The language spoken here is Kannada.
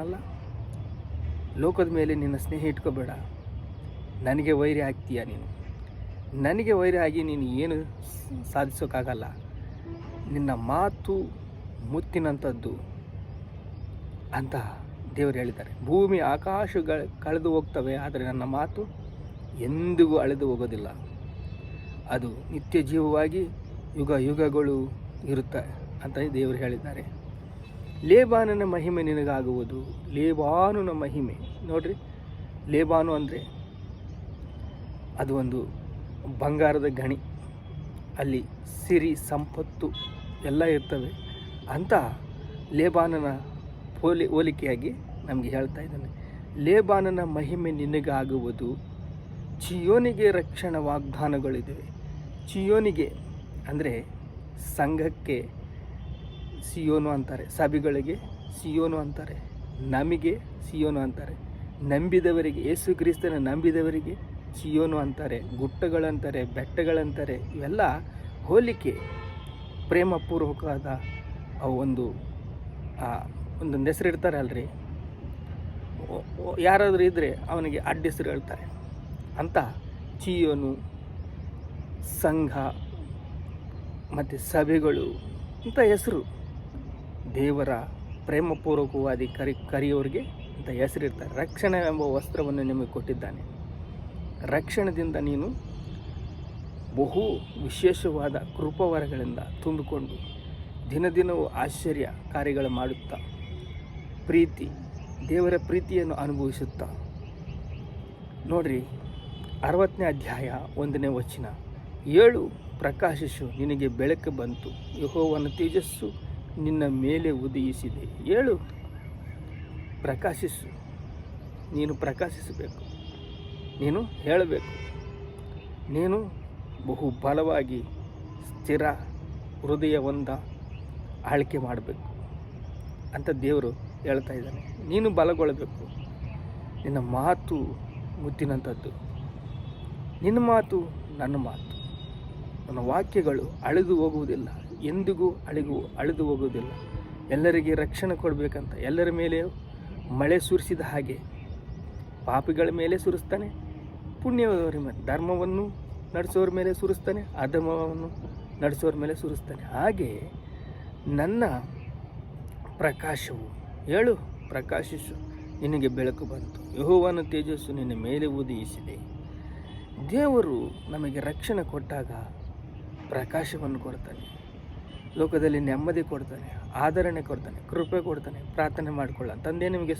ಅಲ್ಲ. ಲೋಕದ ಮೇಲೆ ನಿನ್ನ ಸ್ನೇಹ ಇಟ್ಕೋಬೇಡ. ನನಗೆ ವೈರಿ ಆಗ್ತೀಯ ನೀನು? ನನಗೆ ವೈರಿ ಆಗಿ ನೀನು ಏನು ಸಾಧಿಸೋಕ್ಕಾಗಲ್ಲ ನಿನ್ನ ಮಾತು ಮುತ್ತಿನಂಥದ್ದು ಅಂತ ದೇವರು ಹೇಳಿದ್ದಾರೆ. ಭೂಮಿ, ಆಕಾಶಗಳು ಕಳೆದು ಹೋಗ್ತವೆ, ಆದರೆ ನನ್ನ ಮಾತು ಎಂದಿಗೂ ಅಳೆದು ಹೋಗೋದಿಲ್ಲ. ಅದು ನಿತ್ಯ ಜೀವವಾಗಿ ಯುಗ, ಯುಗಗಳು ಇರುತ್ತೆ ಅಂತ ದೇವರು ಹೇಳಿದ್ದಾರೆ. ಲೇಬಾನನ ಮಹಿಮೆ ನಿನಗಾಗುವುದು. ಲೇಬಾನುನ ಮಹಿಮೆ. ನೋಡ್ರಿ, ಲೇಬಾನು ಅಂದರೆ ಅದು ಒಂದು ಬಂಗಾರದ ಗಣಿ. ಅಲ್ಲಿ ಸಿರಿ, ಸಂಪತ್ತು ಎಲ್ಲ ಇರ್ತವೆ. ಅಂತ ಲೇಬಾನನ ಹೋಲಿ, ಹೋಲಿಕೆಯಾಗಿ ನಮಗೆ ಹೇಳ್ತಾ ಇದ್ದಾನೆ. ಲೇಬಾನನ ಮಹಿಮೆ ನಿನಗಾಗುವುದು. ಚಿಯೋನಿಗೆ ರಕ್ಷಣಾ ವಾಗ್ದಾನಗಳಿವೆ ಚಿಯೋನಿಗೆ ಅಂದರೆ ಸಂಘಕ್ಕೆ ಸಿಯೋನು ಅಂತಾರೆ. ಸಭೆಗಳಿಗೆ ಸಿಯೋನು ಅಂತಾರೆ. ನಮಗೆ ಸಿಯೋನು ಅಂತಾರೆ. ನಂಬಿದವರಿಗೆ ಯೇಸು ಕ್ರಿಸ್ತನ ನಂಬಿದವರಿಗೆ ಸಿಯೋನು ಅಂತಾರೆ. ಗುಟ್ಟಗಳಂತಾರೆ ಬೆಟ್ಟಗಳಂತಾರೆ. ಇವೆಲ್ಲ ಹೋಲಿಕೆ ಪ್ರೇಮಪೂರ್ವಕವಾದ ಅವು ಒಂದು ಆ, ಒಂದೊಂದು ಹೆಸರು ಇಡ್ತಾರೆ ಅಲ್ರಿ ಯಾರಾದರೂ ಇದ್ದರೆ ಅವನಿಗೆ ಅಡ್ಡ ಹೆಸರು ಹೇಳ್ತಾರೆ. ಅಂತ ಚಿಯೋನು ಸಂಘ ಮತ್ತು ಸಭೆಗಳು ಅಂತ ಹೆಸರು. ದೇವರ ಪ್ರೇಮಪೂರ್ವಕವಾದಿ ಕರಿ ಕರೆಯೋರಿಗೆ ಅಂತ ಹೆಸರಿರ್ತಾರೆ ರಕ್ಷಣೆ ಎಂಬ ವಸ್ತ್ರವನ್ನು ನಿಮಗೆ ಕೊಟ್ಟಿದ್ದಾನೆ. ರಕ್ಷಣದಿಂದ ನೀನು ಬಹು ವಿಶೇಷವಾದ ಕೃಪವರಗಳಿಂದ ತುಂಬಿಕೊಂಡು ದಿನ ದಿನವೂ ಆಶ್ಚರ್ಯ ಕಾರ್ಯಗಳು ಮಾಡುತ್ತಾ, ಪ್ರೀತಿ, ದೇವರ ಪ್ರೀತಿಯನ್ನು ಅನುಭವಿಸುತ್ತಾ. ನೋಡ್ರಿ, ಅರವತ್ತನೇ ಅಧ್ಯಾಯ ಒಂದನೇ ವಚನ. ಏಳು ಪ್ರಕಾಶಿಸು, ನಿನಗೆ ಬೆಳಕು ಬಂತು. ಯಹೋವನ ತೇಜಸ್ಸು ನಿನ್ನ ಮೇಲೆ ಉದಯಿಸಿದೆ. ಏಳು, ಪ್ರಕಾಶಿಸು. ನೀನು ಪ್ರಕಾಶಿಸಬೇಕು. ನೀನು ಹೇಳಬೇಕು. ನೀನು ಬಹು ಬಲವಾಗಿ ಸ್ಥಿರ ಹೃದಯವೊಂದ ಆಳ್ಕೆ ಮಾಡಬೇಕು ಅಂತ ದೇವರು ಹೇಳ್ತಾ ಇದ್ದಾನೆ. ನೀನು ಬಲಗೊಳ್ಳಬೇಕು. ನಿನ್ನ ಮಾತು ಮುತ್ತಿನಂಥದ್ದು. ನಿನ್ನ ಮಾತು ನನ್ನ ಮಾತು. ನನ್ನ ವಾಕ್ಯಗಳು ಅಳೆದು ಹೋಗುವುದಿಲ್ಲ. ಎಂದಿಗೂ ಅಳಿಗು, ಅಳಿದು ಹೋಗುವುದಿಲ್ಲ. ಎಲ್ಲರಿಗೆ ರಕ್ಷಣೆ ಕೊಡಬೇಕಂತ ಎಲ್ಲರ ಮೇಲೆ ಮಳೆ ಸುರಿಸಿದ ಹಾಗೆ ಪಾಪಿಗಳ ಮೇಲೆ ಸುರಿಸ್ತಾನೆ ಪುಣ್ಯವರ ಮೇಲೆ, ಧರ್ಮವನ್ನು ನಡೆಸೋರ ಮೇಲೆ ಸುರಿಸ್ತಾನೆ, ಅಧರ್ಮವನ್ನು ನಡೆಸೋರ ಮೇಲೆ ಸುರಿಸ್ತಾನೆ. ಹಾಗೆ ನನ್ನ ಪ್ರಕಾಶವು, ಹೇಳು ಪ್ರಕಾಶಿಸು, ನಿನಗೆ ಬೆಳಕು ಬಂತು. ಯಹೋವನ ತೇಜಸ್ಸು ನಿನ್ನ ಮೇಲೆ ಉದಯಿಸಿದೆ. ದೇವರು ನಮಗೆ ರಕ್ಷಣೆ ಕೊಟ್ಟಾಗ ಪ್ರಕಾಶವನ್ನು ಕೊಡ್ತಾನೆ. ಲೋಕದಲ್ಲಿ ನೆಮ್ಮದಿ ಕೊಡ್ತಾನೆ ಆದರಣೆ ಕೊಡ್ತಾನೆ ಕೃಪೆ ಕೊಡ್ತಾನೆ ಪ್ರಾರ್ಥನೆ ಮಾಡ್ಕೊಳ್ಳ ತಂದೆ ನಿಮಗೆ